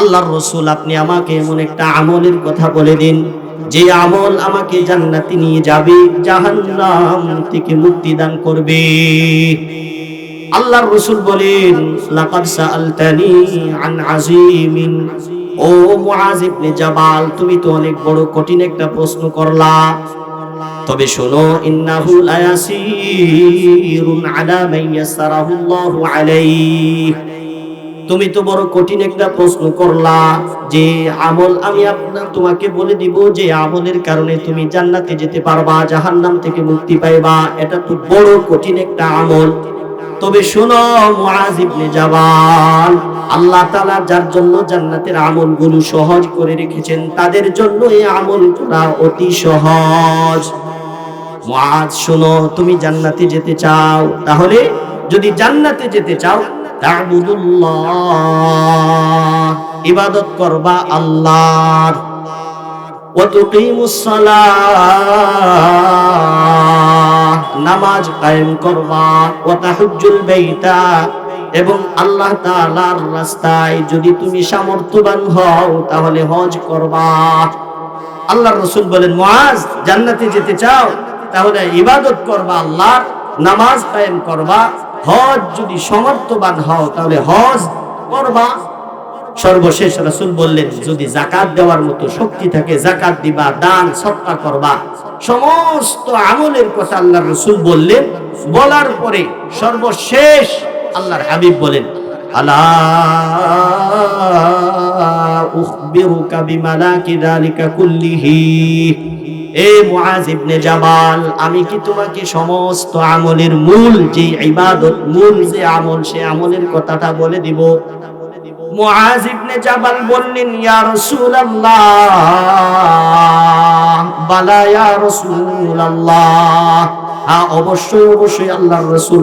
আল্লাহর রসুল, আপনি আমাকে এমন একটা আমলের কথা বলে দিন। যে আমল আমাকে জান্নাতে নিয়ে যাবে, জাহান্নাম থেকে মুক্তি দান করবে। আল্লাহর রসুল বলেন, লাকাদ সাআলতানি আন আজিমিন ও মুআজ ইবনে জাবাল, তুমি তো অনেক বড় কঠিন একটা প্রশ্ন করলা। তবে শোনো, ইন্নাহু লায়াসিরুন আলা ইয়াসসারাহু আলাইহি। তুমি তো বড় কঠিন একটা প্রশ্ন করলা যে আমল আমি আপনার তোমাকে বলে দিব যে আমলের কারণে তুমি জান্নাতে যেতে পারবা, জাহান্নাম থেকে মুক্তি পাইবা। এটা তো বড় কঠিন একটা আমল। তবে শোনো, মুআজ ইবনে জাবাল, আল্লাহ তাআলা যার জন্য জান্নাতের আমলগুলো সহজ করে রেখেছেন, তাদের জন্য এই আমল করা অতি সহজ। মুআজ, শোনো, তুমি জান্নাতে যেতে চাও, তাহলে যদি জান্নাতে যেতে চাও ইবাদত করবা আল্লাহর। নামাজ কায়েম করবা। ওয়া তাহুজ্জুল বাইতা। এবং আল্লাহ তাআলার রাস্তায় যদি তুমি সামর্থ্যবান হও, তাহলে হজ করবা। আল্লাহর রসুল বলেন, মুআজ, জান্নাতে যেতে চাও, তাহলে ইবাদত করবা আল্লাহর। নামাজ কায়েম করবা। হজ যদি সমর্থবান হও, তাহলে হজ করবা। সর্বশেষ রাসূল বললেন, যদি জাকাত দেওয়ার মতো শক্তি থাকে জাকাত দিবা, দান, সৎকা করবা। সমস্ত আমলের কথা আল্লাহর রাসূল বললেন। বলার পরে সর্বশেষ আল্লাহর হাবিব বলেন, আলা এ মুআজ ইবনে জাবাল, আমি কি তোমাকে সমস্ত আমলের মূল যে ইবাদত, মূল যে আমল, সে আমলের কথাটা বলে দিব? ইবনে বললেন, ইয়া বালা ইয়া হ্যাঁ অবশ্যই অবশ্যই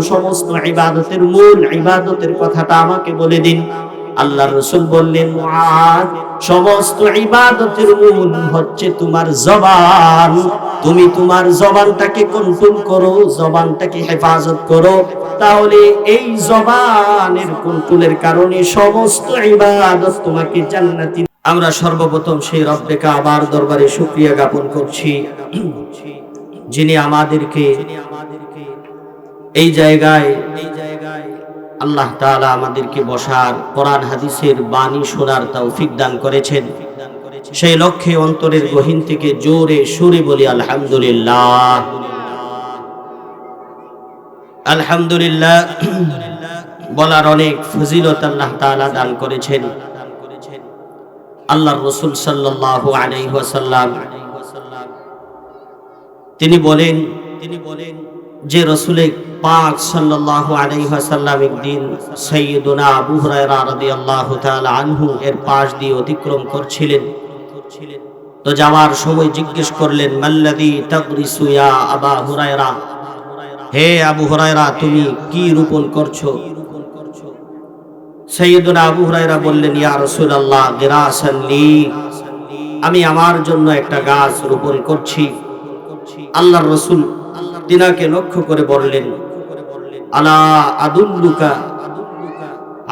সমস্ত ইবাদতের মূল ইবাদতের কথাটা আমাকে বলে দিন। আল্লাহর রসুল বললেন সমস্ত ইবাদতের মূল হচ্ছে তোমার জবান। তুমি তোমার জবানটাকে কন্ট্রোল করো, জবানটাকে হেফাজত করো। তাহলে এই জবানের কন্ট্রোলের কারণে সমস্ত ইবাদত তোমাকে জান্নাতি আমরা সর্বপ্রথম সেই রব্বেকা আবার দরবারে শুকরিয়া জ্ঞাপন করছি। যিনি আমাদেরকে এই জায়গায় আল্লাহ তাআলা আমাদেরকে বসার কোরআন, হাদিসের বাণী শোনার তৌফিক দান করেছেন। সেই লক্ষ্যে অন্তরের গহীন থেকে জোরে সুরে বলি, আলহামদুলিল্লাহ। আলহামদুলিল্লাহ বলার অনেক ফজিলত আল্লাহ তালা দান করেছেন। আল্লাহর রাসূল সাল্লাল্লাহু আলাইহি ওয়াসাল্লাম তিনি বলেন তিনি বলেন যে রসুলে পাক সাল্লাল্লাহু আলাইহি ওয়াসাল্লাম একদিন সাইয়্যিদুনা আবু হুরায়রা রাদিয়াল্লাহু তাআলা আনহু এর পাশ দিয়ে অতিক্রম করছিলেন। তো যাওয়ার সময় জিজ্ঞেস করলেন মাল্লাদি তাগরিসু ইয়া আবা হুরায়রা? হে আবু হুরায়রা, তুমি কি রোপণ করছ? সাইয়্যিদুনা আবু হুরায়রা বললেন, ইয়া রাসূলুল্লাহ, গিরাসান লি। আমি আমার জন্য একটা গাছ রোপণ করছি। আল্লাহর রসুল তিনাকে লক্ষ্য করে বললেন, আলা আদুল্লুকা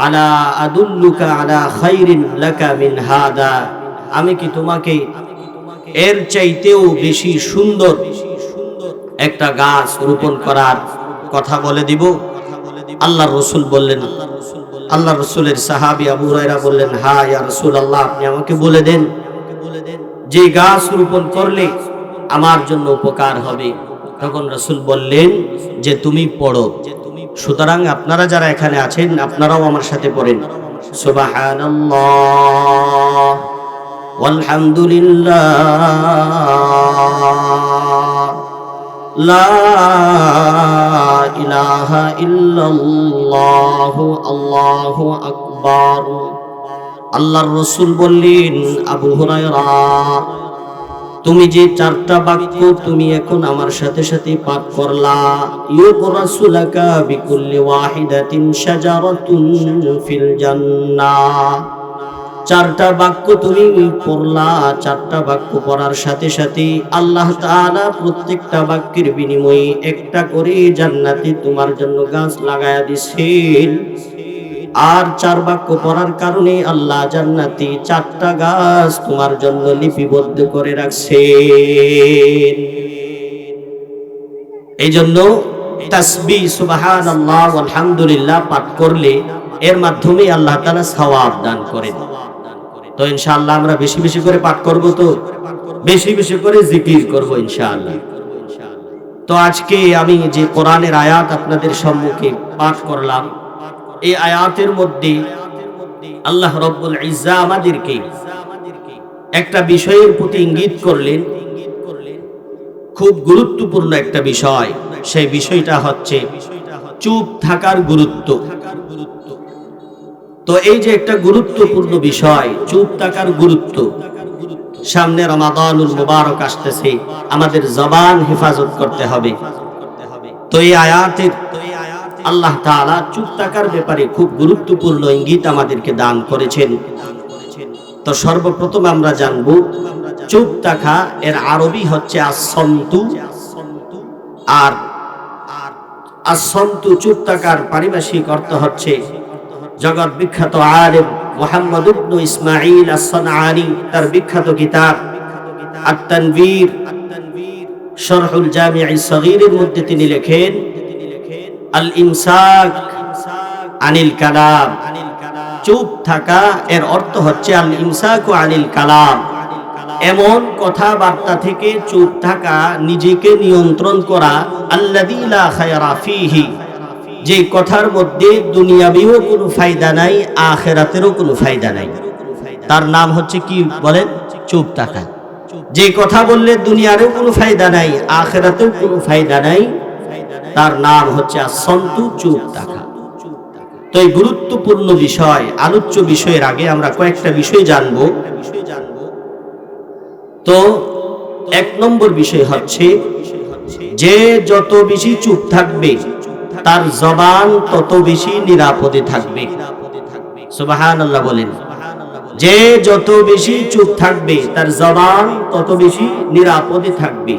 আলা আদুল্লুকা আলা খাইরিন লাকা মিন হাদা, আমি কি তোমাকে এর চাইতেও বেশি সুন্দর একটা গাছ রোপণ করার কথা বলে দিব? আল্লাহ রসুল বললেন আল্লাহ রসুলের সাহাবি আবু রায়রা বললেন, হা ইয়া রসুল আল্লাহ আপনি আমাকে বলে দেন, যে গাছ রোপণ করলে আমার জন্য উপকার হবে। তখন রসুল বললেন যে তুমি পড়ো। সুতরাং আপনারা যারা এখানে আছেন, আপনারাও আমার সাথে পড়েন। সুবহানাল্লাহ। ওয়ালহামদুলিল্লাহ। লা ইলাহা আকবার। আল্লাহর রসুল বললেন, আবু হুরায়রা তুমি যে চারটা বাক্য তুমি এখন আমার সাথে সাথে পাঠ করলা, ইউকরাসুলাকা বিকুল্লি ওয়াহিদাতিন শাজারাতুন ফিল জান্নাহ চারটা বাক্য তুমি পড়লা, চারটা বাক্য পড়ার সাথে সাথে আল্লাহ তাআলা প্রত্যেকটা বাক্যের বিনিময়ে একটা করে জান্নাতে তোমার জন্য গাছ লাগায়া দিছেন। আর চার বাক্য পড়ার কারণে আল্লাহ জান্নাতি চারটা গাছ তোমার জন্য লিপিবদ্ধ করে রাখছে এই জন্য তাসবি সুবাহান আল্লাহ আলহামদুলিল্লাহ পাঠ করলে এর মাধ্যমে আল্লাহ তালা সওয়াব দান করেন। তো ইনশাআল্লাহ আমরা বেশি বেশি করে পাঠ করব তো? বেশি বেশি করে জিকির করব ইনশাআল্লাহ। তো আজকে আমি যে কোরআনের আয়াত আপনাদের সম্মুখে পাঠ করলাম এই আয়াতের মধ্যে আল্লাহ রব্বুল ইজ্জা আমাদেরকে একটা বিষয়ের প্রতি ইঙ্গিত করলেন। খুব গুরুত্বপূর্ণ একটা বিষয়, সেই বিষয়টা হচ্ছে চুপ থাকার গুরুত্ব। তো এই যে একটা গুরুত্বপূর্ণ বিষয়, চুপ থাকার গুরুত্ব, সামনে রমাদানুল মুবারক আসতেছে, আমাদের জবান হেফাজত করতে হবে। তো এই আয়াতের আল্লাহ তাআলা চুপ থাকার ব্যাপারে খুব গুরুত্বপূর্ণ ইঙ্গিত আমাদেরকে দান করেছেন। তো সর্বপ্রথম আমরা জানব, চুপ থাকা এর আরবি হচ্ছে আসন্তু আর আসন্তু চুপ থাকার পারিভাষিক অর্থ হচ্ছে জগৎ বিখ্যাত আলেম মোহাম্মদ ইবনু ইসমাইল আস-সানআনি, তার বিখ্যাত কিতাব আত-তানবীর শরহুল জামি'i সগীরের মধ্যে তিনি লেখেন আল ইমসাক আনিল কালাম। চুপ থাকা, এর অর্থ হচ্ছে আল ইমসাক ও আনিল কালাম। এমন কথাবার্তা থেকে চুপ থাকা, নিজেকে নিয়ন্ত্রণ করা, আল্লাযী লা খায়রা যে কথার মধ্যে দুনিয়াবিও কোনো ফায়দা নাই, আখেরাতেরও কোনো ফায়দা নাই। তার নাম হচ্ছে কি বলেন? চুপ থাকা। যে কথা বললে দুনিয়ারও কোনো ফায়দা নাই, আখেরাতেও কোনো ফায়দা নাই। তার নাম হচ্ছে সন্তু চুপ থাকা। তো এই গুরুত্বপূর্ণ বিষয়, আলোচ্য বিষয়ের আগে আমরা কয়েকটা বিষয় জানব। তো এক নম্বর বিষয় হচ্ছে, যে যত বেশি চুপ থাকবে, তার জবান তত বেশি নিরাপদে থাকবে। সুবাহান আল্লাহ বলেন, যে যত বেশি চুপ থাকবে, তার জবান তত বেশি নিরাপদে থাকবে।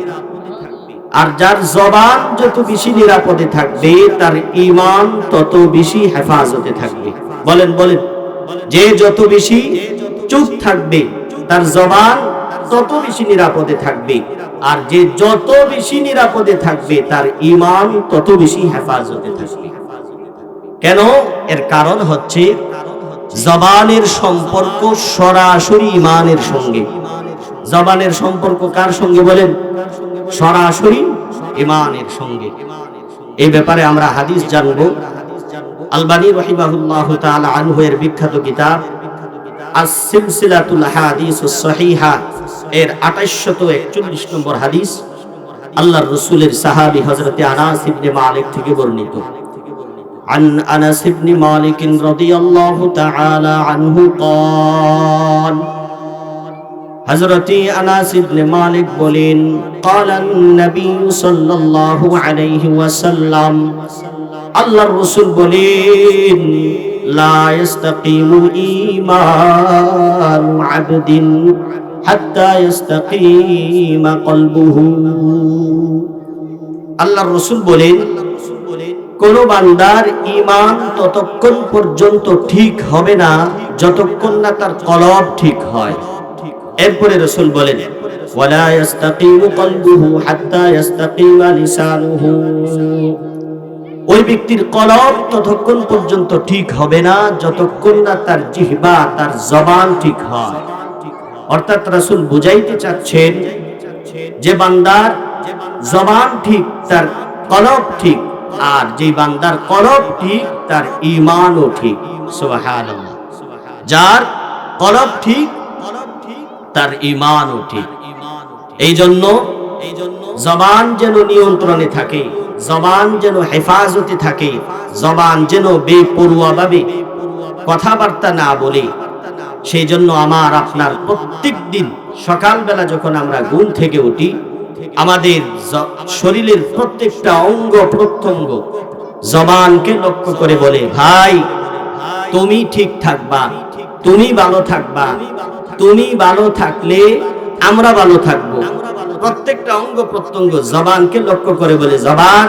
আর যার জবান যত বেশি নিরাপদে থাকবে, তার ইমান তত বেশি হেফাজতে থাকবে। বলেন বলেন। যে যত বেশি চুপ থাকবে, তার জবান তত বেশি নিরাপদে থাকবে। আর যে যত বেশি নিরাপদে থাকবে, তার ইমান তত বেশি হেফাজতে থাকবে। কেন? এর কারণ হচ্ছে জবানের সম্পর্ক সরাসরি ইমানের সঙ্গে। জবানের সম্পর্ক কার সঙ্গে বলেন? সরাসরি ইমানের সঙ্গে এই ব্যাপারে আমরা হাদিস জানব আলবানী রহিমাহুল্লাহ তাআলা আনহু এর বিখ্যাত কিতাব আস-সিলসিলাতুল হাদিস সহিহা এর 2841 নম্বর হাদিস আল্লাহর রাসূলের সাহাবী হযরতে আনাস ইবনে মালিক থেকে বর্ণিত عن أنس بن مالك رضي الله تعالى عنه قال হজরতি আনাস ইবনে মালিক বলেন ক্বালান নবী সাল্লাল্লাহু আলাইহি ওয়াসাল্লাম। আল্লাহর রাসূল বলেন, লা ইস্তাকিমু ঈমানু আবদিন হাত্তা ইস্তাকিমা কলবুহু। আল্লাহর রাসূল বলেন, কোন বান্দার ঈমান ততক্ষণ পর্যন্ত ঠিক হবে না, যতক্ষণ না তার কলব ঠিক হয়। এরপরে রসুল বলেন ওই ব্যক্তির কলব ততক্ষণ পর্যন্ত ঠিক হবে না, যতক্ষণ না তার জিহবা, তার জবান ঠিক হয়। অর্থাৎ রাসূল বুঝাইতে চাচ্ছেন যে বান্দার জবান ঠিক, তার কলব ঠিক, আর যে বান্দার কলব ঠিক, তার ইমানও ঠিক। সুবহানাল্লাহ। যার কলব ঠিক তার ইমানও ঠিক এই জন্য জবান যেন নিয়ন্ত্রণে থাকে, জবান যেন হেফাজতে থাকে, জবান যেন বেপরুয়া ভাবে কথাবার্তা না বলে। সেই জন্য আমার আপনার প্রত্যেক দিন সকালবেলা যখন আমরা ঘুম থেকে উঠি, আমাদের শরীরের প্রত্যেকটা অঙ্গ প্রত্যঙ্গ জবানকে লক্ষ্য করে বলে, ভাই, তুমি ঠিক থাকবা, তুমি ভালো থাকবা তুমি ভালো থাকলে আমরা ভালো থাকব। প্রত্যেকটা অঙ্গ প্রত্যঙ্গ জবানকে লক্ষ্য করে বলে, জবান,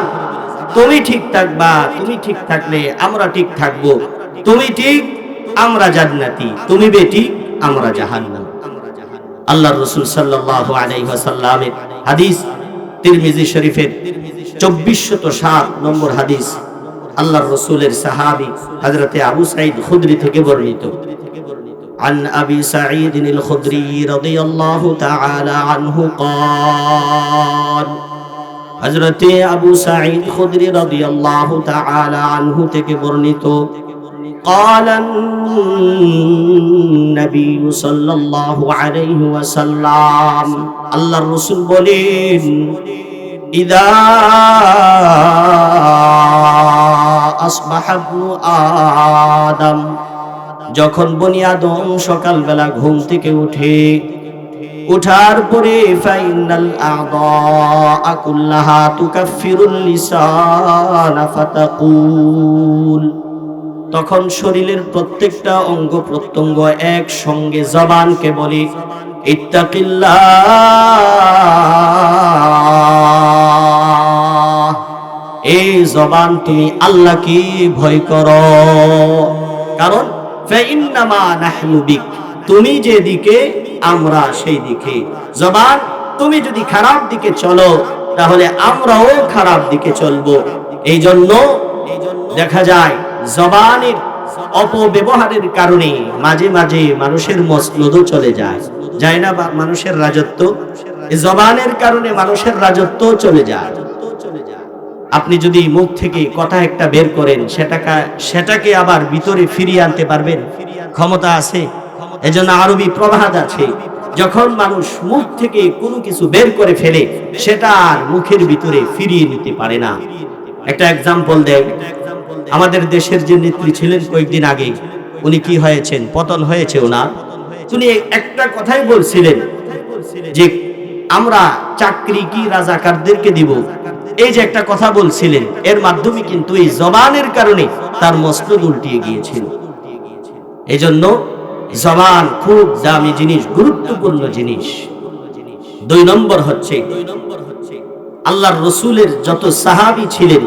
তুমি ঠিক থাকবা, তুমি ঠিক থাকলে আমরা ঠিক থাকব। তুমি ঠিক, আমরা জান্নাতি। তুমি বেটি আমরা জাহান্নাম। আল্লাহ রসুল সাল্লাল্লাহু আলাইহি ওয়াসাল্লামের হাদিস, তিরমিজি শরীফের চব্বিশশত সাত নম্বর হাদিস, আল্লাহর রসুলের সাহাবি হজরতে আবু সাইদ খুদরি থেকে বর্ণিত। عن أبي سعيد الخدري رضي الله تعالى عنه قال حضرت أبو سعيد خدري رضي الله تعالى عنه تكبرنتو قال النبي صلى الله عليه وسلم الله الرسول بولين إذا أصبح ابن آدم যখন বনি আদম সকালবেলা ঘুম থেকে উঠে, উঠার পরে ফাইনাল আদা কুল্লাহা তুকাফিরুল লিসান ফাতাকুল। তখন শরীরের প্রত্যেকটা অঙ্গ প্রত্যঙ্গ এক সঙ্গে জবানকে বলে, ইত্তাকিল্লাহ, এই জবান তুমি আল্লাহকে ভয় করো। কারণ তুমি যেদিকে, আমরা সেই দিকে জবান, তুমি যদি খারাপ দিকে চলো, তাহলে আমরাও খারাপ দিকে চলবো। এই জন্য দেখা যায়, জবানের অপব্যবহারের কারণে মাঝে মাঝে মানুষের মসনদও চলে যায়। যায় না মানুষের রাজত্ব? জবানের কারণে মানুষের রাজত্ব চলে যায়। আপনি যদি মুখ থেকে কথা একটা বের করেন, সেটাকে সেটাকে আবার ভিতরে ফিরিয়ে আনতে পারবেন। ক্ষমতা আছে, এজন্য আরবি প্রবাদ আছে। যখন মানুষ মুখ থেকে কোনো কিছু বের করে ফেলে, সেটা আর মুখের ভিতরে ফিরিয়ে নিতে পারে না। একটা এক্সাম্পল দেয় আমাদের দেশের যে নেত্রী ছিলেন কয়েকদিন আগে, উনি কি হয়েছেন? পতন হয়েছে ওনার। উনি একটা কথাই বলছিলেন যে, আমরা চাকরি কি রাজাকারদেরকে দিব? এই যে একটা কথা বলছিলেন, এর মাধ্যমে কিন্তু এই জবানের কারণে তার মসনদ উল্টিয়ে গিয়েছিল। এই জন্য জবান খুব দামি জিনিস, গুরুত্বপূর্ণ জিনিস। দুই নম্বর হচ্ছে, আল্লাহর রসুলের যত সাহাবি ছিলেন,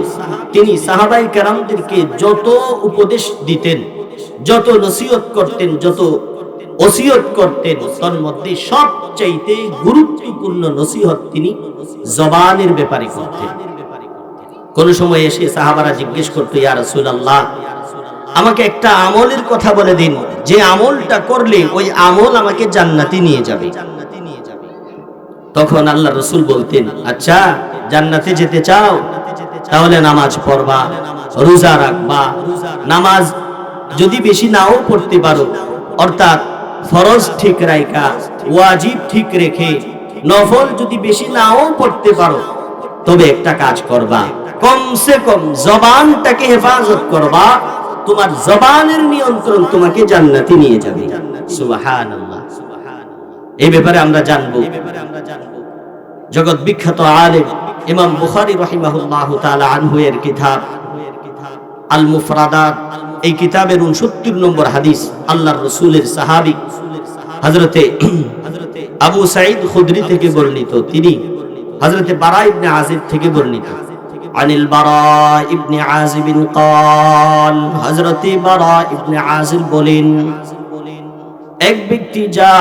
তিনি সাহাবাই কারামদেরকে যত উপদেশ দিতেন, যত নসিহত করতেন, যত ওসিয়ত করতেন তার মধ্যে সবচাইতে গুরুত্বপূর্ণ নসিহত তিনি জবানের ব্যাপারে করতেন। কোন সময় এসে সাহাবারা জিজ্ঞেস করতো, ইয়া রাসূলুল্লাহ, আমাকে একটা আমলের কথা বলে দিন। যে আমলটা করলে ওই আমল আমাকে জান্নাতে নিয়ে যাবে। তখন আল্লাহ রসুল বলতেন আচ্ছা জান্নাতে যেতে চাও? তাহলে নামাজ পড়বা, রোজা রাখবা। নামাজ যদি বেশি নাও পড়তে পারো, অর্থাৎ ফরজ ঠিক রাইকা ওয়াজিব ঠিক রেখে, নফল যদি বেশি নাও পড়তে পারো, তবে একটা কাজ করবা। কমসে কম জবানটাকে হেফাজত করবা, তোমার জবানের নিয়ন্ত্রণ তোমাকে জান্নাতে নিয়ে যাবে। সুবহানাল্লাহ। এই ব্যাপারে আমরা জানব, জগৎ বিখ্যাত আলেম ইমাম বুখারী রাহিমাহুল্লাহু তাআলা আনহু এর কিতাব আল মুফরাদাত এই কিতাবের 69 নম্বর হাদিস আল্লাহর রাসূলের সাহাবী হযরতে আবু সাঈদ খুদরি থেকে বর্ণিত তিনি হযরতে বারা ইবনে আজিব থেকে বর্ণিত عن البراء ابن عازب قال حضرت براء ابن عازب বলেন এক ব্যক্তি যা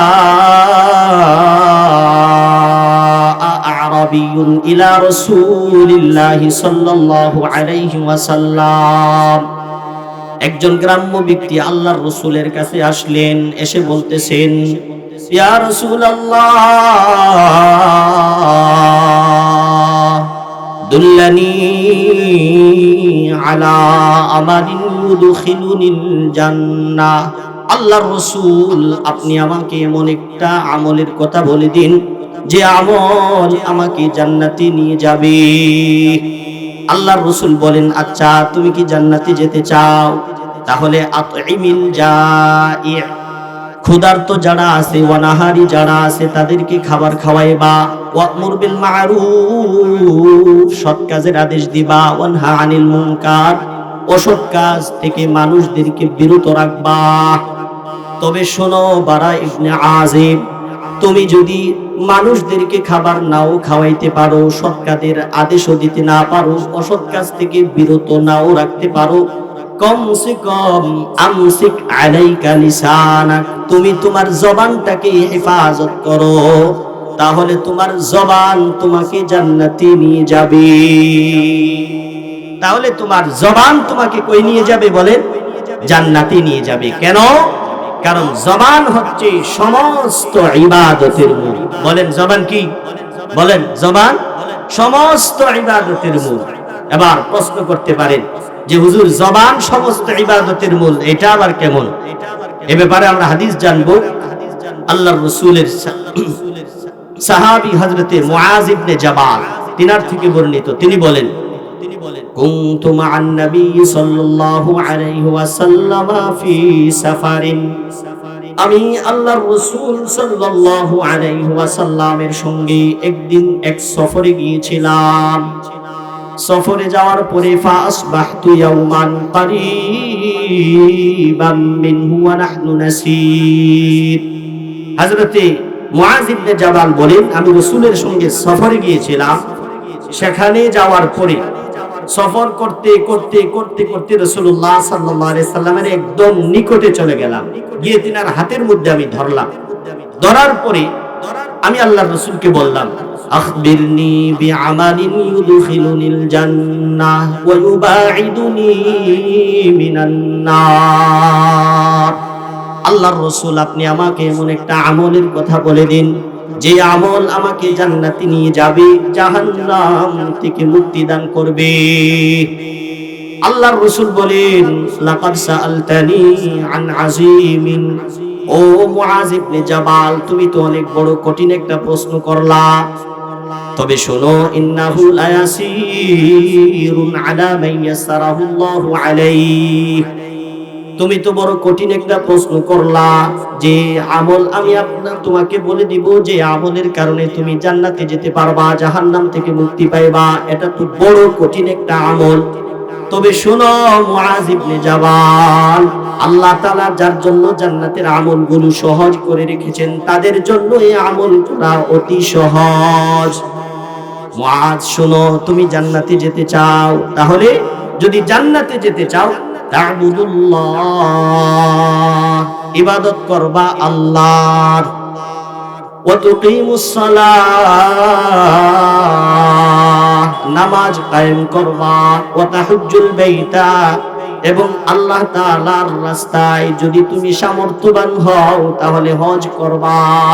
আরবি ইলা রাসূলিল্লাহি সাল্লাল্লাহু আলাইহি ওয়াসাল্লাম। একজন গ্রাম্য ব্যক্তি আল্লাহর রসুলের কাছে আসলেন, এসে বলতেছেন, ইয়া রাসূলুল্লাহ, দুল্লানি আলা আমালিন ইউদখিলুনিল জান্নাহ। আল্লাহর রসুল, আপনি আমাকে এমন একটা আমলের কথা বলে দিন, যে আমল আমাকে জান্নাতে নিয়ে যাবে। আল্লাহর রসুল বলেন আচ্ছা তুমি কি জান্নাতে যেতে চাও? তাহলে ক্ষুধার্ত যারা আছে, অনাহারি যারা আছে, তাদেরকে খাবার খাওয়াইবা। ওয়ামুর বিল মারুফ, সৎ কাজের আদেশ দিবা। ওয়ানহা আনিল মুনকার, অসৎ কাজ থেকে মানুষদেরকে বিরত রাখবা। তবে শোনো বারা ইবনে আজিব তুমি যদি মানুষদেরকে খাবার নাও খাওয়াইতে পারো সৎ কাজের আদেশও দিতে না পারো, অসৎ কাজ থেকে বিরত নাও রাখতে পারো। কমসে কম আমসিক আলাইকা লিসানাক, তুমি তোমার জবানটাকে হেফাজত করো, তাহলে তোমার জবান তোমাকে জান্নাতে নিয়ে যাবে। তাহলে তোমার জবান তোমাকে কই নিয়ে যাবে বলেন? জান্নাতে নিয়ে যাবে। কেন? কারণ জবান হচ্ছে সমস্ত ইবাদতের মূল। বলেন জবান কি? বলেন জবান সমস্ত ইবাদতের মূল। এবার প্রশ্ন করতে পারেন যে হুজুর, জবান সমস্ত ইবাদতের মূল, এটা আবার কেমন? এ ব্যাপারে আমরা হাদিস জানব। আল্লাহ রসুলের সাহাবি হজরতে মুআজ ইবনে জাবাল, তিনার থেকে বর্ণিত। তিনি বলেন তিনি বলেন, কুনতু মাআন সাল্লাল্লাহু আলাইহি ওয়াসাল্লাম ফি সাফারিন। আমি আল্লাহর রাসূল সাল্লাল্লাহু আলাইহি ওয়াসাল্লামের সঙ্গে একদিন এক সফরে গিয়েছিলাম। সফরে যাওয়ার পরে মিনহু ওয়া নাহনু নাসীর। হযরতে ইবনে জাবাল বলেন, আমি রাসূলের সঙ্গে সফরে গিয়েছিলাম। সেখানে যাওয়ার পরে সফর করতে করতে করতে করতে রসুল্লাহ সাল্লামের একদম নিকটে চলে গেলাম। গিয়ে তিনার হাতের মধ্যে আমি ধরলাম। ধরার পরে আমি আল্লাহ রসুলকে বললাম আল্লাহর রসুল, আপনি আমাকে এমন একটা আমলের কথা বলে দিন। যে আমল আমাকে জান্নাতে নিয়ে যাবে, জাহান্নাম থেকে মুক্তি দান করবে। আল্লাহর রসুল বলেন, লাকাদ সাআলতানি আন আযীমিন। ও মুআজ ইবনে জাবাল, তুমি তো অনেক বড় কঠিন একটা প্রশ্ন করলা। তবে শোনো, ইন্নাহু লায়াসিরুন আলা ইয়াসসারাহু আল্লাহু আলাইহি। তুমি তো বড় কঠিন একটা প্রশ্ন করলা যে আমল আমি আপনার তোমাকে বলে দিব যে আমলের কারণে তুমি জান্নাতে যেতে পারবা, জাহান্নাম থেকে মুক্তি পাইবা। এটা তো বড় কঠিন একটা আমল। তবে শোনো, মুআজ ইবনে জাবাল, আল্লাহ তাআলা যার জন্য জান্নাতের আমলগুলো সহজ করে রেখেছেন, তাদের জন্য এই আমল করা অতি সহজ। মুআজ, শোনো, তুমি জান্নাতে যেতে চাও, তাহলে যদি জান্নাতে যেতে চাও ইবাদত করবা আল্লাহর। নামাজ কায়েম করবা। ওয়া তাহুজ্জুল বাইতা। এবং আল্লাহ তাআলার রাস্তায় যদি তুমি সামর্থ্যবান হও, তাহলে হজ করবা।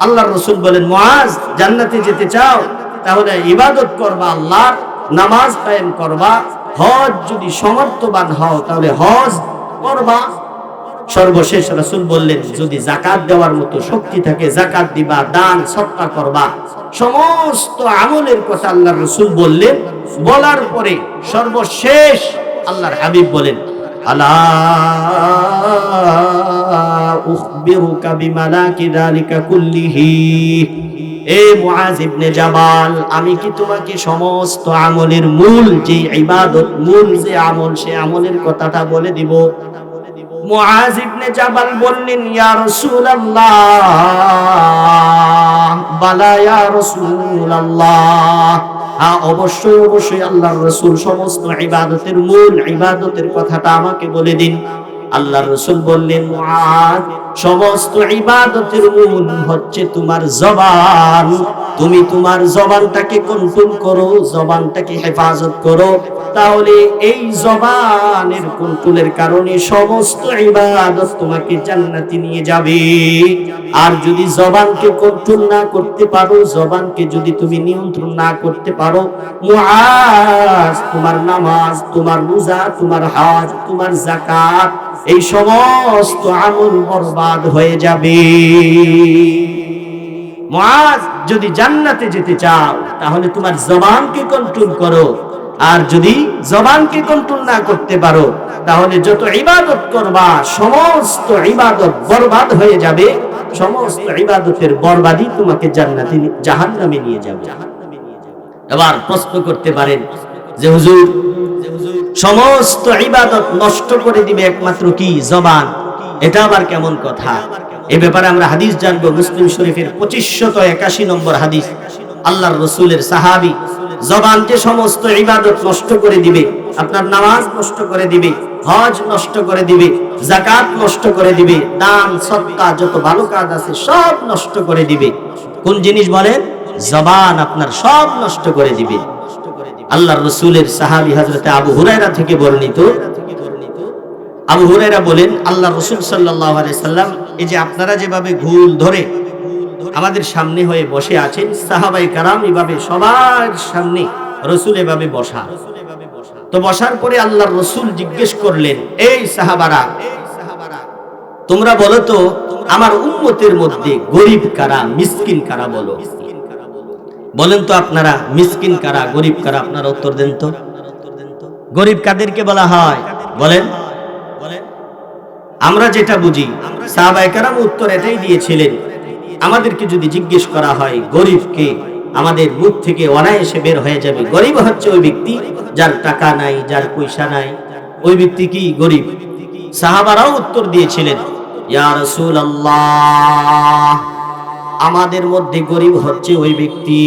আল্লাহর রসুল বলেন, মুআজ, জান্নাতে যেতে চাও, তাহলে ইবাদত করবা আল্লাহর। নামাজ কায়েম করবা। হজ যদি সমর্থবান হও, তাহলে হজ করবা। সর্বশেষ রাসূল বললেন, যদি জাকাত দেওয়ার মতো শক্তি থাকে জাকাত দিবা, দান, সৎকা করবা। সমস্ত আমলের কথা আল্লাহর রাসূল বললেন। বলার পরে সর্বশেষ আল্লাহর হাবিব বলেন, আলা এ মুআজ ইবনে জাবাল, আমি কি তোমাকে সমস্ত আমলের মূল যে ইবাদত, মূল যে আমল, সে আমলের কথাটা বলে দিব? মুআজ ইবনে জাবাল বললেন, ইয়া রাসূলুল্লাহ, বালা ইয়া রাসূলুল্লাহ। হ্যাঁ অবশ্যই অবশ্যই আল্লাহর রাসূল, সমস্ত ইবাদতের মূল ইবাদতের কথাটা আমাকে বলে দিন। আল্লাহর রসুল বললেন সমস্ত ইবাদতের মূল হচ্ছে তোমার জবান। তুমি তোমার জবানটাকে কন্ট্রোল করো, জবানটাকে হেফাজত করো। তাহলে এই জবানের কন্ট্রোলের কারণে সমস্ত ইবাদত তোমাকে জান্নাতে নিয়ে যাবে। আর যদি জবানকে কন্ট্রোল না করতে পারো, জবানকে যদি তুমি নিয়ন্ত্রণ না করতে পারো, মুআজ তোমার নামাজ, তোমার রোজা, তোমার হজ, তোমার যাকাত, এই সমস্ত আমল বরবাদ হয়ে যাবে। মুআজ যদি জান্নাতে যেতে চাও, তাহলে তোমার জবানকে কন্ট্রোল করো। আর যদি জবানকে কন্ট্রোল না করতে পারো, তাহলে যত ইবাদত করবা, সমস্ত ইবাদত বরবাদ হয়ে যাবে। সমস্ত ইবাদতের বরবাদই তোমাকে জান্নাতে জাহান্নামে নিয়ে যাবে। এবার প্রশ্ন করতে পারেন যে হুজুর, সমস্ত ইবাদত নষ্ট করে দিবে একমাত্র কি জবান? এটা আবার কেমন কথা? এ ব্যাপারে আমরা হাদিস জানব, মুসলিম শরীফের পঁচিশশত একাশি নম্বর হাদিস। আল্লাহর রসুলের সাহাবি, জবান যে সমস্ত ইবাদত নষ্ট করে দিবে, আপনার নামাজ নষ্ট করে দিবে, হজ নষ্ট করে দিবে জাকাত নষ্ট করে দিবে, দান, সৎকা, যত ভালো কাজ আছে সব নষ্ট করে দিবে। কোন জিনিস বলেন? জবান আপনার সব নষ্ট করে দিবে। আল্লাহ রসুলের সাহাবি হজরতে আবু হুরায়রা থেকে বর্ণিত। আবু হুরাইরা বলেন আল্লাহ রসুল সাল্লাহ সাল্লাম, এই যে আপনারা যেভাবে ঘুল ধরে আমাদের সামনে হয়ে বসে আছেন সাহাবাই কারাম, এভাবে সবার সামনে রসুল এভাবে বসা। তো বসার পরে আল্লাহ রসুল জিজ্ঞেস করলেন, এই সাহাবারা, তোমরা বলো তো, আমার উন্মতের মধ্যে গরিব কারা, মিসকিন কারা বলো? বলেন তো আপনারা, মিসকিন কারা, গরিব কারা? আপনারা উত্তর দেন তো। গরিব কাদেরকে বলা হয়। বলেন। আমরা যেটা বুঝি সাহাবাইকারাম উত্তর এটাই দিয়েছিলেন আমাদেরকে যদি জিজ্ঞেস করা হয় গরিবকে আমাদের মুখ থেকে অনায়াসে বের হয়ে যাবে। গরিব হচ্ছে ওই ব্যক্তি যার টাকা নাই, যার পয়সা নাই। ওই ব্যক্তি কি গরিব? সাহাবারাও উত্তর দিয়েছিলেন, ইয়া রাসূলুল্লাহ, আমাদের মধ্যে গরিব হচ্ছে ওই ব্যক্তি।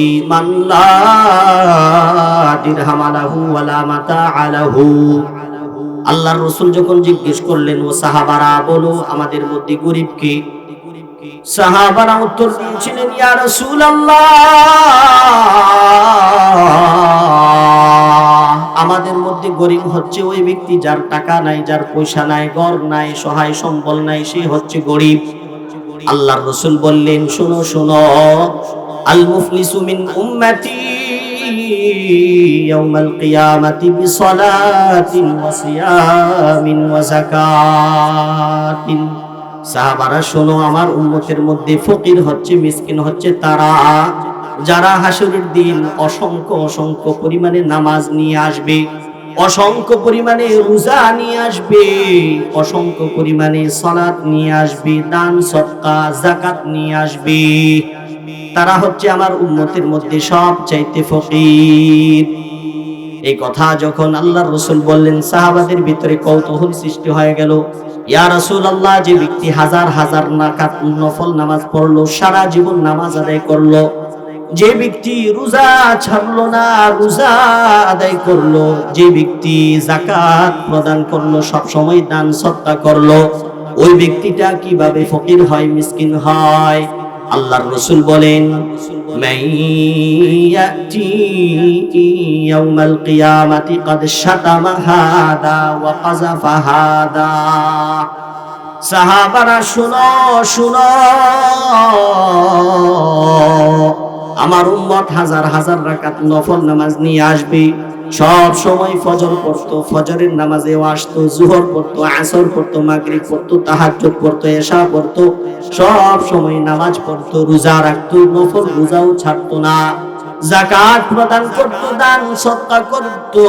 আল্লাহর রসুল যখন জিজ্ঞেস করলেন, ও সাহাবারা, বলো, আমাদের মধ্যে গরিব কে? সাহাবারা উত্তর দিয়েছিলেন, ইয়া রাসূলুল্লাহ, আমাদের মধ্যে গরিব হচ্ছে ওই ব্যক্তি যার টাকা নাই, যার পয়সা নাই গড় নাই, সহায় সম্বল নাই, সে হচ্ছে গরিব। আল্লাহর রসুল বললেন, শোনো শোনো আল মুফলিসু মিন উম্মতি ইয়াউমাল কিয়ামাতি বিসালাতিন ওয়া সিয়ামিন ওয়া যাকাতিন। সাহাবারা, শোনো, আমার উম্মতের মধ্যে ফকির হচ্ছে, মিসকিন হচ্ছে তারা। যারা হাসুরের দিন অসংখ্য অসংখ্য পরিমাণে নামাজ নিয়ে আসবে, অসংখ্য পরিমাণে রোজা নিয়ে আসবে, অসংখ্য পরিমাণে সলাৎ নিয়ে আসবে, দান, সৎকা জাকাত নিয়ে আসবে। তারা হচ্ছে আমার উন্মতের মধ্যে সব চাইতে ফকির। এই কথা যখন আল্লাহর রসুল বললেন, সাহাবাদের ভিতরে কৌতূহল সৃষ্টি হয়ে গেল। ইয়া রাসূলুল্লাহ, যে ব্যক্তি হাজার হাজার নাকাত নফল নামাজ পড়ল, সারা জীবন নামাজ আদায় করল, যে ব্যক্তি রোজা ছাড়লো না, রোজা আদায় করল, যে ব্যক্তি জাকাত প্রদান করল সব সময় দান সত্তা করল, ওই ব্যক্তিটা কীভাবে ফকির হয়, মিসকিন হয়? আল্লাহর রসুল বলেন সাহাবারা, শুনো শুনো। আমার উম্মত হাজার হাজার রাকাত নফল নামাজ নিয়ে আসবে। সব সময় ফজর পড়তো, ফজরের নামাজেও আসতো জুহর পড়তো, আসর পড়তো, মাগরিব পড়তো, তাহাজ্জুদ পড়তো এসা পড়তো, সব সময় নামাজ পড়তো, রোজা রাখতো, নফল রোজাও ছাড়তো না। জাকাত প্রদান করতো, দান সৎকা করতো।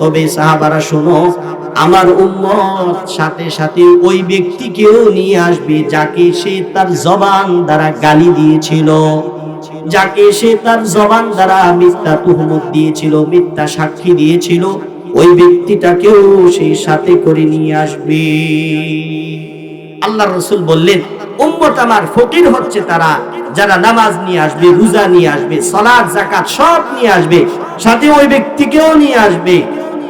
তবে সাহাবারা শোনো, আমার উম্মত সাথে সাথে ওই ব্যক্তিকেও নিয়ে আসবে যাকে সে তার জবান দ্বারা গালি দিয়েছিল, যাকে সে তার জবান দ্বারা মিথ্যা তুহমত দিয়েছিল, মিথ্যা সাক্ষী দিয়েছিল। ওই ব্যক্তিটাকেও সেই সাথে করে নিয়ে আসবে। আল্লাহ রসুল বললেন উম্মত আমার ফকির হচ্ছে তারা। যারা নামাজ নিয়ে আসবে, রোজা নিয়ে আসবে সলাদ জাকাত সব নিয়ে আসবে, সাথে ওই ব্যক্তিকেও নিয়ে আসবে।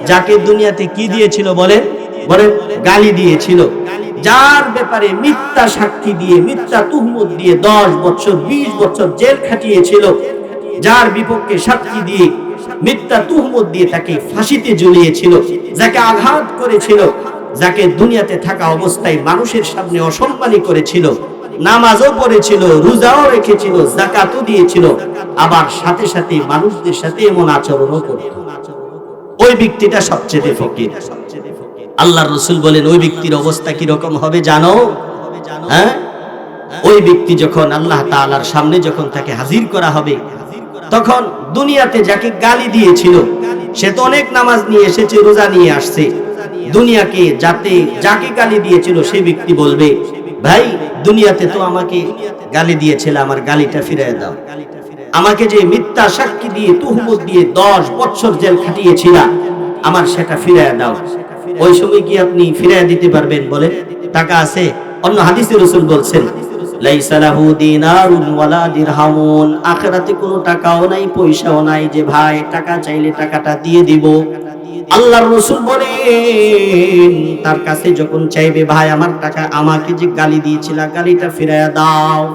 যাকে দুনিয়াতে কি দিয়েছিল বলেন? বলেন, গালি দিয়েছিল। যার ব্যাপারে মিথ্যা সাক্ষী দিয়ে, মিথ্যা তুহমত দিয়ে দশ বছর, বিশ বছর জেল খাটিয়েছিল, যার বিপক্ষে সাক্ষী দিয়ে, মিথ্যা তুহমত দিয়ে তাকে ফাঁসিতে ঝুলিয়েছিল, যাকে আঘাত করেছিল। যাকে দুনিয়াতে থাকা অবস্থায় মানুষের সামনে অসম্মানী করেছিল, নামাজও পড়েছিল, রোজাও রেখেছিল জাকাতও দিয়েছিল, আবার সাথে সাথে মানুষদের সাথে এমন আচরণও করত। ওই ব্যক্তিটা সবচেয়ে ফকির। আল্লাহর রসুল বলেন, ওই ব্যক্তির অবস্থা কি রকম হবে জানো? হ্যাঁ? ওই ব্যক্তি যখন আল্লাহ তাআলার সামনে যখন তাকে হাজির করা হবে, তখন দুনিয়াতে যাকে গালি দিয়েছিল, সে তো অনেক নামাজ নিয়ে এসেছে, রোজা নিয়ে আসছে। দুনিয়াকে যাতে যাকে গালি দিয়েছিল সেই ব্যক্তি বলবে, ভাই, দুনিয়াতে তো আমাকে গালি দিয়েছিল, আমার গালিটা ফিরিয়ে দাও। আমাকে যে মিথ্যা সাক্ষী দিয়ে তুহমত দিয়ে দশ বছর জেল খাটিয়েছিল, আমার সেটা ফিরিয়ে দাও। ওই সময় কি আপনি ফিরিয়ে দিতে পারবেন বলে টাকা আছে? অন্য হাদিসে রসুল বলছেন কোনো টাকাও নাই, পয়সাও নাই যে, ভাই, টাকা চাইলে টাকাটা দিয়ে দিব। আল্লাহর রসুল বলেন তার কাছে যখন চাইবে, ভাই, আমার টাকা আমাকে যে গালি দিয়েছিল, গালিটা ফিরাইয়া দাও।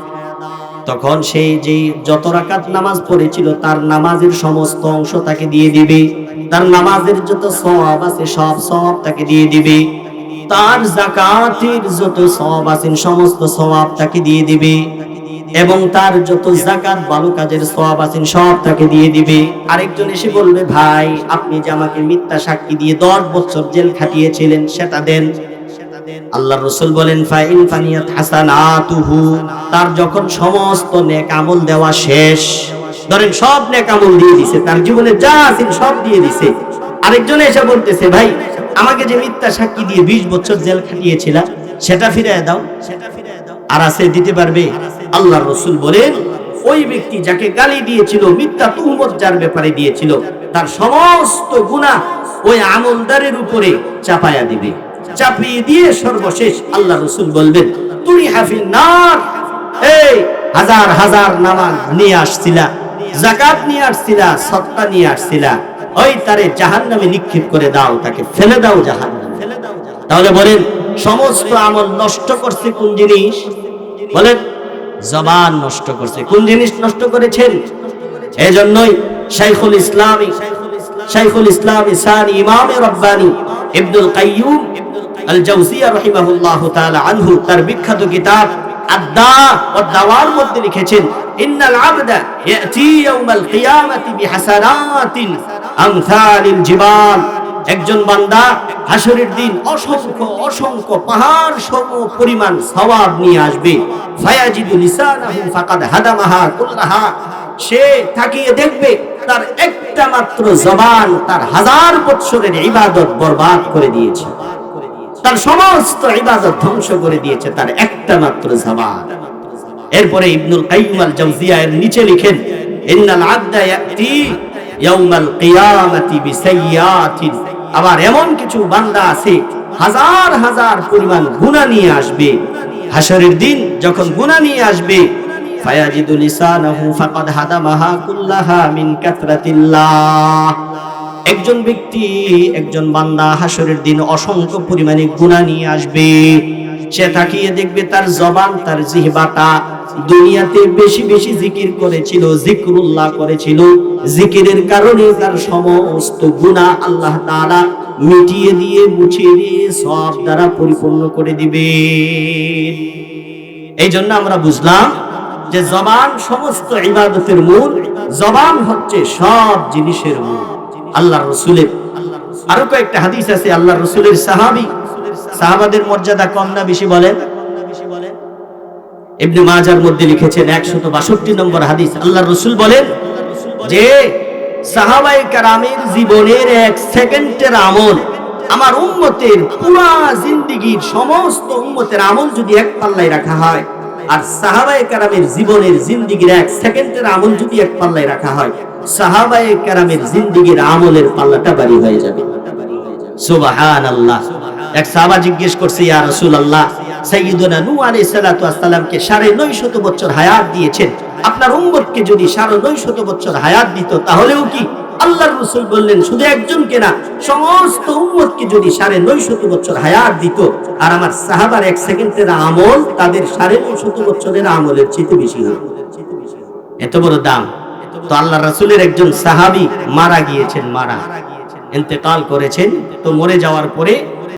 তখন সেই যে যত রাকাত নামাজ পড়েছিল, তার নামাজের সমস্ত অংশ তাকে দিয়ে দিবে। তার নামাজের যত সব আছে, সব সব তাকে দিয়ে দিবে। তার জাকাতের যত সব আছে, সমস্ত সওয়াব তাকে দিয়ে দিবে। এবং তার যত জাকাত ভালো কাজের সওয়াব আছেন সব তাকে দিয়ে দিবে। আরেকজন এসে বলবে, ভাই, আপনি যে আমাকে মিথ্যা সাক্ষী দিয়ে দশ বছর জেল খাটিয়েছিলেন, সেটা দেন। আল্লাহ রসুল বলেন তার যখন সমস্ত নেক আমল দেওয়া শেষ, ধরেন সব নেক আমল দিয়ে দিছে, তার জীবনে যা আছে সব দিয়ে দিছে। আরেকজন এসে বলতেছে, ভাই, আমাকে যে মিথ্যা সাক্ষী দিয়ে 20 বছর জেল খাটিয়েছিলা সেটা ফিরিয়ে দাও। সেটা আর আছে দিতে পারবে। আল্লাহ রসুল বলেন, ওই ব্যক্তি যাকে গালি দিয়েছিল, মিথ্যা তুহমত যার ব্যাপারে দিয়েছিল, তার সমস্ত গুনাহ ওই আমলদারের উপরে চাপায়া দিবে। চাপিয়ে দিয়ে সর্বশেষ আল্লাহ রসুল বলবেন তুমি হাফিল নার। এই হাজার হাজার নামাজ নিয়ে আসছিলা জাকাত নিয়ে আসছিলা সত্তা নিয়ে আসছিলা। ওই তারে জাহান নামে নিক্ষেপ করে দাও, তাকে ফেলে দাও জাহান তাহলে বলেন সমস্ত আমল নষ্ট করছে কোন জিনিস? বলেন, জবান নষ্ট করছে। কোন জিনিস নষ্ট করেছেন? এই জন্যই শাইখুল ইসলামী, শাইখুল ইসলাম ইসানি ইমাম রব্বানি ইবনুল কাইয়ুম আল জাওজিয়া রাহিমাহুল্লাহ তাআলা আনহু তার বিখ্যাত কিতাব আদা ও দাওয়ার মধ্যে লিখেছেন, ইন্নাল আবদা ইয়াতি ইয়াউমাল কিয়ামাতি বিহাসানাতিন আমসালিল জিবাল। একজন বান্দা হাসরের দিন অসংখ্য অসংখ্য পাহাড় সম পরিমাণ সওয়াব নিয়ে আসবে। কুল্লাহা। সে দেখবে তার একটা মাত্র জবান তার হাজার বৎসরের ইবাদত বরবাদ করে দিয়েছে। তার সমস্ত ইবাদত ধ্বংস করে দিয়েছে তার একটা মাত্র জবান। এরপরে ইবনুল কাইয়িম আল এর নিচে লিখেন, ইন্নাল ইয়াতি আবার এমন কিছু বান্দা আছে, হাজার হাজার পরিমাণ গুনাহ নিয়ে আসবে। হাসরের দিন যখন গুনাহ নিয়ে আসবে ফাকাদ হাদামাহা একজন ব্যক্তি, একজন বান্দা হাসরের দিন অসংখ্য পরিমাণে গুনাহ নিয়ে আসবে। সে তাকিয়ে দেখবে তার জবান, তার জিহবাটা দুনিয়াতে বেশি বেশি জিকির করেছিল, জিকরুল্লাহ করেছিল। জিকিরের কারণে তার সমস্ত গুনাহ আল্লাহ তাআলা মিটিয়ে দিয়ে, মুছিয়ে দিয়ে সব দ্বারা পরিপূর্ণ করে দিবে। এই জন্য আমরা বুঝলাম যে জবান সমস্ত ইবাদতের মূল, জবান হচ্ছে সব জিনিসের মূল। আল্লাহ রসুলের আরও কয়েকটা হাদিস আছে আল্লাহ রসুলের সাহাবি সাহাবাদের মর্যাদা কম না বেশি বলেন? ইবনে মাজার মধ্যে লিখেছেন একশত বাষট্টি নম্বর হাদিস। আল্লাহ রসুল বলেন, যে সাহাবাই কারামের জীবনের এক সেকেন্ডের আমল, আমার উম্মতের পুরা জিন্দিগির সমস্ত উম্মতের আমল যদি এক পাল্লায় রাখা হয়, আর সাহাবায়ে কারামের জীবনের জিন্দিগির এক সেকেন্ডের আমল যদি এক পাল্লায় রাখা হয় সাহাবায়ে কারামের জিন্দিগির আমলের পাল্লাটা বাড়ি হয়ে যাবে। সুবহানাল্লাহ। এক সাহাবা জিজ্ঞেস করছে, ইয়া রাসূলুল্লাহ, সাইয়্যিদুনা নূহ আলাইহিস সালাতু ওয়াসসালামকে 950 বছর হায়াত দিয়েছেন। আপনার উম্মতকে যদি 950 বছর হায়াত দিত, তাহলেও কি আল্লাহর রাসূল বললেন, শুধু একজনকে না, সমস্ত উম্মতকে যদি 950 বছর হায়াত দিত, আর আমার সাহাবার এক সেকেন্ডের আমল তাদের 950 বছরের আমলের চেয়ে বেশি হবে এত বড় দাম। তো আল্লাহ রাসূলের একজন সাহাবী মারা গিয়েছেন, মারা। ইন্তেকাল করেছেন। তো মরে যাওয়ার পরে